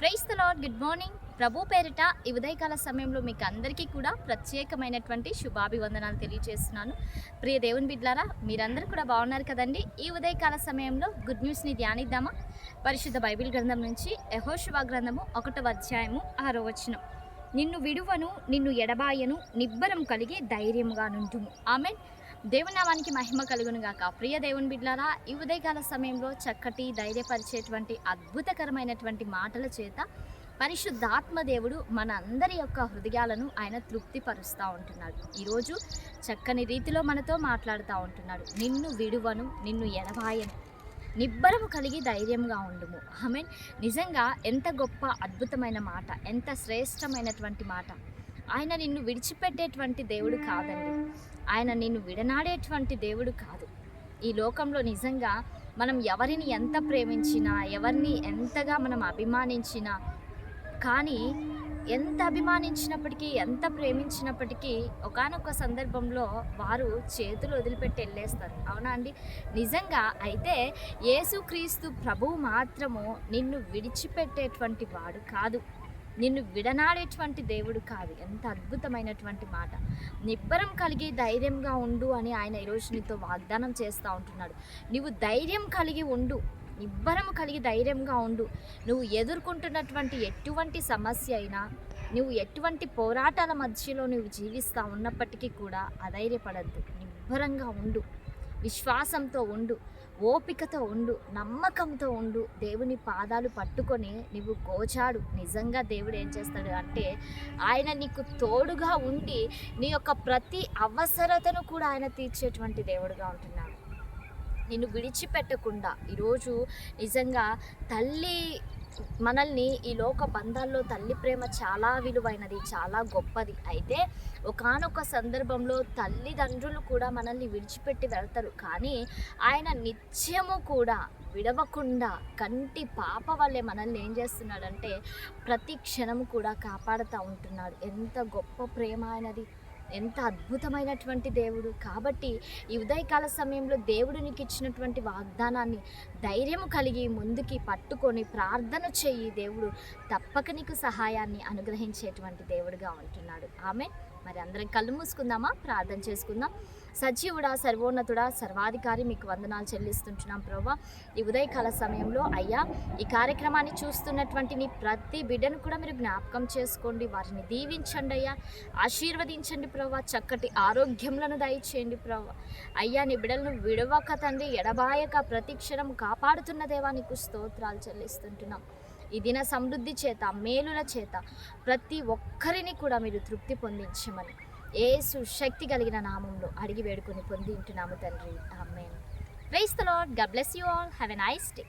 Praise the Lord good morning. ప్రభు పేరిట ఈ ఉదయకాల సమయంలో మీకు అందరికీ కూడా ప్రత్యేకమైనటువంటి శుభాభివందనాలు తెలియజేస్తున్నాను. ప్రియ దేవుని బిడ్లారా మీరందరూ కూడా బాగున్నారు కదండి? ఈ ఉదయకాల సమయంలో గుడ్ న్యూస్ని ధ్యానిద్దామా? పరిశుద్ధ బైబిల్ గ్రంథం నుంచి యహోశువ గ్రంథము ఒకటవ అధ్యాయము ఆరో వచనం. నిన్ను విడువను నిన్ను ఎడబాయను నిబ్బరం కలిగి ధైర్యముగా నుండుము ఆమె దేవునామానికి మహిమ కలుగును గాక ప్రియ దేవుని బిడ్లారా ఈ ఉదయకాల సమయంలో చక్కటి ధైర్యపరిచేటువంటి అద్భుతకరమైనటువంటి మాటల చేత పరిశుద్ధాత్మ దేవుడు మన అందరి యొక్క హృదయాలను ఆయన తృప్తిపరుస్తూ ఉంటున్నాడు. ఈరోజు చక్కని రీతిలో మనతో మాట్లాడుతూ ఉంటున్నాడు. నిన్ను విడువను నిన్ను ఎడబాయను నిబ్బరము కలిగి ధైర్యంగా ఉండుము. ఐ మీన్ నిజంగా ఎంత గొప్ప అద్భుతమైన మాట ఎంత శ్రేష్టమైనటువంటి మాట. ఆయన నిన్ను విడిచిపెట్టేటువంటి దేవుడు కాదండి. ఆయన నిన్ను విడనాడేటువంటి దేవుడు కాదు. ఈ లోకంలో నిజంగా మనం ఎవరిని ఎంత ప్రేమించినా ఎవరిని ఎంతగా మనం అభిమానించినా కానీ ఎంత అభిమానించినప్పటికీ ఎంత ప్రేమించినప్పటికీ ఒకానొక సందర్భంలో వారు చేతులు వదిలిపెట్టి వెళ్ళేస్తారు. అవునా అండి? నిజంగా అయితే యేసుక్రీస్తు ప్రభువు మాత్రము నిన్ను విడిచిపెట్టేటువంటి వాడు కాదు. నిన్ను విడనాడేటువంటి దేవుడు కాదు. ఎంత అద్భుతమైనటువంటి మాట. నిబ్బరం కలిగి ధైర్యంగా ఉండు అని ఆయన ఈరోజు నీతో వాగ్దానం చేస్తూ ఉంటున్నాడు. నువ్వు ధైర్యం కలిగి ఉండు. నిబ్బరము కలిగి ధైర్యంగా ఉండు. నువ్వు ఎదుర్కొంటున్నటువంటి ఎటువంటి సమస్య అయినా నువ్వు ఎటువంటి పోరాటాల మధ్యలో నువ్వు జీవిస్తూ ఉన్నప్పటికీ కూడా అధైర్యపడద్దు. నిబ్బరంగా ఉండు. విశ్వాసంతో ఉండు. ఓపికతో ఉండు నమ్మకంతో ఉండు. దేవుని పాదాలు పట్టుకొని నువ్వు గోచాడు. నిజంగా దేవుడు ఏం చేస్తాడు అంటే ఆయన నీకు తోడుగా ఉండి నీ యొక్క ప్రతి అవసరతను కూడా ఆయన తీర్చేటువంటి దేవుడుగా ఉంటున్నాడు. నిన్ను విడిచిపెట్టకుండా ఈరోజు నిజంగా తల్లి మనల్ని ఈ లోక బంధాల్లో తల్లి ప్రేమ చాలా విలువైనది చాలా గొప్పది. అయితే ఒకానొక సందర్భంలో తల్లిదండ్రులు కూడా మనల్ని విడిచిపెట్టి వెళ్తారు. కానీ ఆయన నిత్యము కూడా విడవకుండా కంటి పాప వల్లే మనల్ని ఏం చేస్తున్నాడంటే ప్రతి క్షణము కూడా కాపాడుతూ ఉంటున్నాడు. ఎంత గొప్ప ప్రేమ ఆయనది. ఎంత అద్భుతమైనటువంటి దేవుడు. కాబట్టి ఈ ఉదయకాల సమయంలో దేవుడు నీకు ఇచ్చినటువంటి వాగ్దానాన్ని ధైర్యము కలిగి ముందుకి పట్టుకొని ప్రార్థన చెయ్యి దేవుడు. తప్పక నీకు సహాయాన్ని అనుగ్రహించేటువంటి దేవుడుగా ఉంటున్నాడు. ఆమె మరి అందరం కళ్ళు మూసుకుందామా? ప్రార్థన చేసుకుందాం. సజీవుడా సర్వోన్నతుడా సర్వాధికారి మీకు వందనాలు చెల్లిస్తుంటున్నాం ప్రభా ఈ ఉదయకాల సమయంలో అయ్యా ఈ కార్యక్రమాన్ని చూస్తున్నటువంటి నీ ప్రతి బిడ్డను కూడా మీరు జ్ఞాపకం చేసుకోండి. వారిని దీవించండి అయ్యా. ఆశీర్వదించండి ప్రభా చక్కటి ఆరోగ్యములను దయచేయండి ప్రభా అయ్యా నీ బిడ్డలను విడవక తండ్రి ఎడబాయక ప్రతి క్షణం కాపాడుతున్న దేవా నీకు స్తోత్రాలు చెల్లిస్తుంటున్నాం. ఈ దిన సమృద్ధి చేత మేలుల చేత ప్రతి ఒక్కరిని కూడా మీరు తృప్తి పొందించమని ఏసు శక్తి కలిగిన నామంలో అడిగి వేడుకొని పొంది ఉంటున్నాము తండ్రి. అమ్మేను praise the Lord God bless you all. Have a nice day.